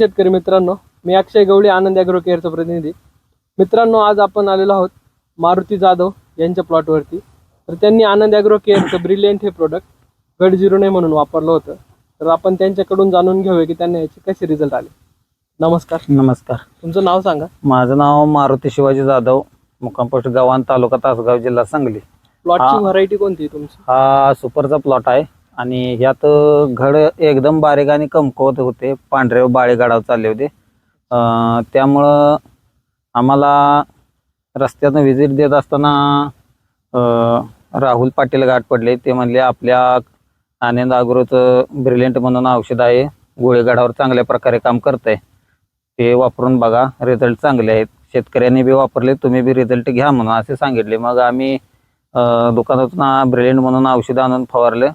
शेतकरी मित्रांनो मी अक्षय गवळी आनंद ॲग्रो केअरचा प्रतिनिधी. मित्रांनो आज आपण आलेलो आहोत मारुती जाधव यांच्या प्लॉटवरती तर त्यांनी आनंद ॲग्रो केअरचं ब्रिलियंट हे प्रोडक्ट गड झिरो नाही म्हणून वापरलं होतं. तर आपण त्यांच्याकडून जाणून घेऊया की त्यांना याचे कसे रिझल्ट आले. नमस्कार. नमस्कार. तुमचं नाव सांगा. माझं नाव मारुती शिवाजी जाधव मुक्काम पोस्ट गव्हाण तालुका तासगाव जिल्हा सांगली. प्लॉटची. व्हरायटी कोणती तुमची? हा सुपरचा प्लॉट आहे. आणि ह्यात घड एकदम बारीक आणि कमकवत होते. पांढरे बाळे गाडावर चालले होते. त्यामुळं आम्हाला रस्त्यातून व्हिजिट देत असताना राहुल पाटील गाठ पडले. ते म्हणले आपल्या आनंद अग्रोचं ब्रिलियंट म्हणून औषध आहे. गोळेगाडावर चांगल्या प्रकारे काम करत आहे ते वापरून बघा रिझल्ट चांगले आहेत. शेतकऱ्यांनी बी वापरले तुम्ही बी रिझल्ट घ्या म्हणून असे सांगितले. मग आम्ही दुकानातून ब्रिलियंट म्हणून औषधं आणून फवारलं.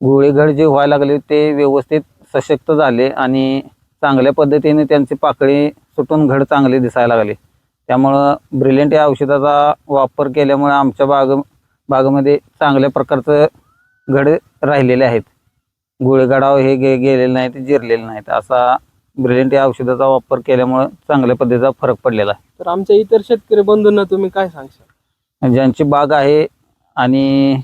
गोळीघड जे व्हायला लागले ते व्यवस्थित सशक्त झाले आणि चांगल्या पद्धतीने त्यांची पाकळी सुटून घड चांगले दिसायला लागले. त्यामुळं ब्रिलियंट या औषधाचा वापर केल्यामुळे आमच्या बाग बागेमध्ये चांगल्या प्रकारचं घड राहिलेले आहेत. गोळीगाडाव हे गे गेलेले नाहीत जिरलेले नाहीत. असा ब्रिलियंट या औषधाचा वापर केल्यामुळं चांगल्या पद्धतीचा फरक पडलेला आहे. तर आमच्या इतर शेतकरी बंधूंना तुम्ही काय सांगशाल? ज्यांची बाग आहे आणि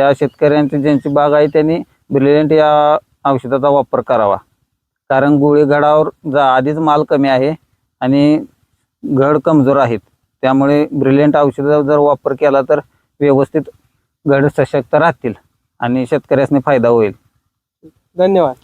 त्या शेतकऱ्यांची ज्यांची बाग आहे त्यांनी ब्रिलियंट या औषधाचा वापर करावा. कारण गोळी घडावर जा आधीच माल कमी आहे आणि घड कमजोर आहेत. त्यामुळे ब्रिलियंट औषधाचा जर वापर केला तर व्यवस्थित घड सशक्त राहतील आणि शेतकऱ्यासने फायदा होईल. धन्यवाद.